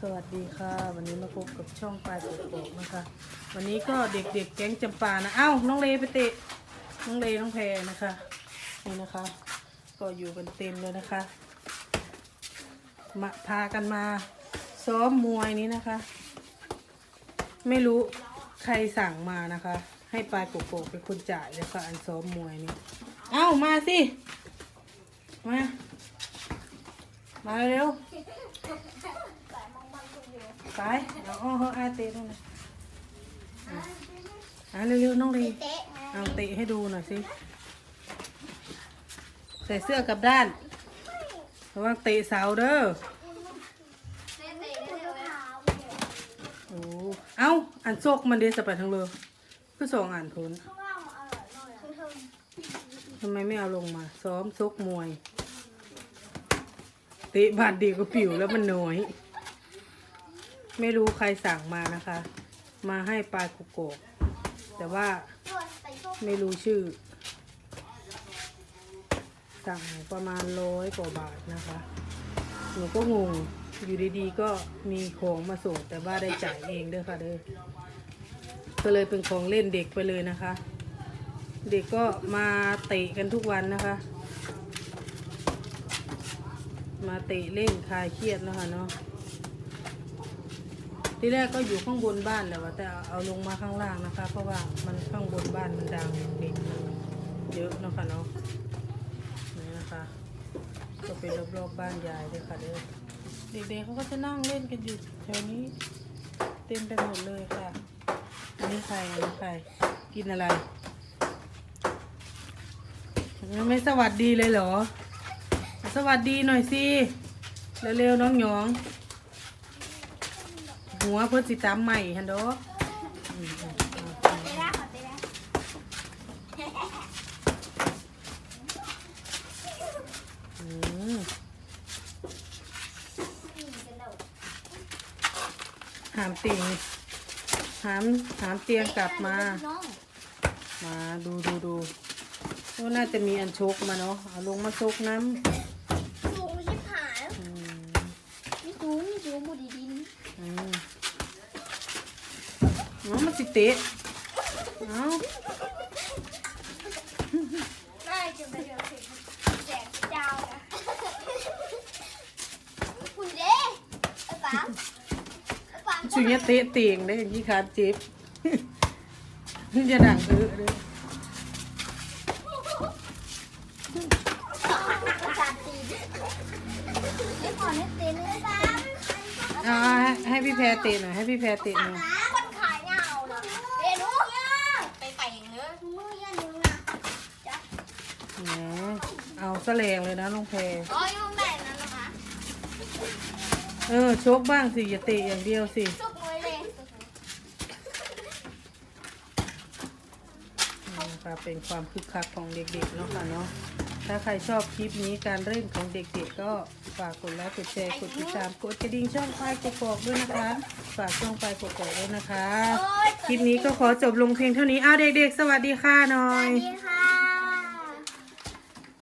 สวัสดีค่ะ วันนี้มาพบกับช่องปลายกบกนะคะ วันนี้ก็เด็กๆ แก๊งจำปานะ เอ้าน้องเลไปเตะน้องเลน้องแพรนะคะนี่นะคะ ก็อยู่กันเต็มเลยนะคะมาพากันมา ซ้อมมวยนี้นะคะ ไม่รู้ใครสั่งมานะคะ ให้ปลายกบกเป็นคนจ่ายแล้วก็อันซ้อมมวยนี้เอ้ามาสิมามาเร็ว ไปเอาเอาเอาอาเตะตรงไหนอยอะอะเร็วๆน้องลีเอาเตะให้ดูหน่อยสิใส่เสื้อกลับด้านระวังเตะเสาเด้อเตะเตะเร็วโอ้เอาอันโซกมันเดสไปทั้งเลยก็สองอันทุนข้างล่านขนทำไมไม่เอาลงมา ซ้อมซกมวย เตะบาดดีก็ปิวแล้วมันน้อย ไม่รู้ใครสั่งมานะคะ มาให้ปลายกุกโกแต่ว่าไม่รู้ชื่อ สั่งประมาณร้อยกว่าบาทนะคะหนูก็งงอยู่ดีๆก็มีของมาส่งแต่ว่าได้จ่ายเองเด้อค่ะเด้อก็เลยเป็นของเล่นเด็กไปเลยนะคะ เด็กก็มาเตะกันทุกวันนะคะ มาเตะเล่นคลายเครียดนะคะเนาะ ที่แรกก็อยู่ข้างบนบ้านแหละว่าแต่เอาลงมาข้างล่างนะคะ เพราะว่ามันข้างบนบ้านมันดังเด็กเยอะนะคะเนาะนี่นะคะก็เป็นรอบๆบ้านยายเลยค่ะเด้อเด็กๆเขาก็จะนั่งเล่นกันอยู่แถวนี้ เต็มไปหมดเลยค่ะอันนี้ใครอันนี้ใครกินอะไรไม่สวัสดีเลยเหรอ สวัสดีหน่อยสิเร็วๆน้องหยอง หัวเพิ่นสิตามใหม่ฮันโดอืมอืมเตะได้ค่ะเตะได้อืมหามติ่งหามหามเตียงกลับมา มาดูดูดูก็น่าจะมีอันชกมาเนาะเอาลงมาชกน้สู เอามาสิเตะเอาน่าจะไปเดี๋ยวถึงแจกเจ้านะคุณเด้ไอ้ป๋าไอ้ป๋าสุญญเตะเตียงได้ยี่ขาดเจ็บจะดังเออเลยจัดตีไอ้ก่อนนี่เตะเลยป๋าเอาให้ให้พี่แพรเตะหน่อยให้พี่แพรเตะหน่อยคนขายเงาเนาะเตะนู้ไปไปอย่างเงี้ยมือยันนึงนะจ้ะ แหมเอา แสลงเลยนะน้องแพรอ๋อยุ่งได้นั่นนะคะเออชกบ้างสิอย่าเตะอย่างเดียวสิจุกมวยเลยนี่นะคะเป็นความคึกคักของเด็กๆเนาะค่ะเนาะถ้าใครชอบคลิปนี้การเล่นของเด็กๆก็ฝากกดไลค์กดแชร์กดติดตามกดกระดิ่งช่องไฟกกอกด้วยนะคะ ฝากช่องไฟกกอกด้วยนะคะ คลิปนี้ก็ขอจบลงเพียงเท่านี้อ้าวเด็กๆ สวัสดีค่ะหน่อสวัยสดีค่ะ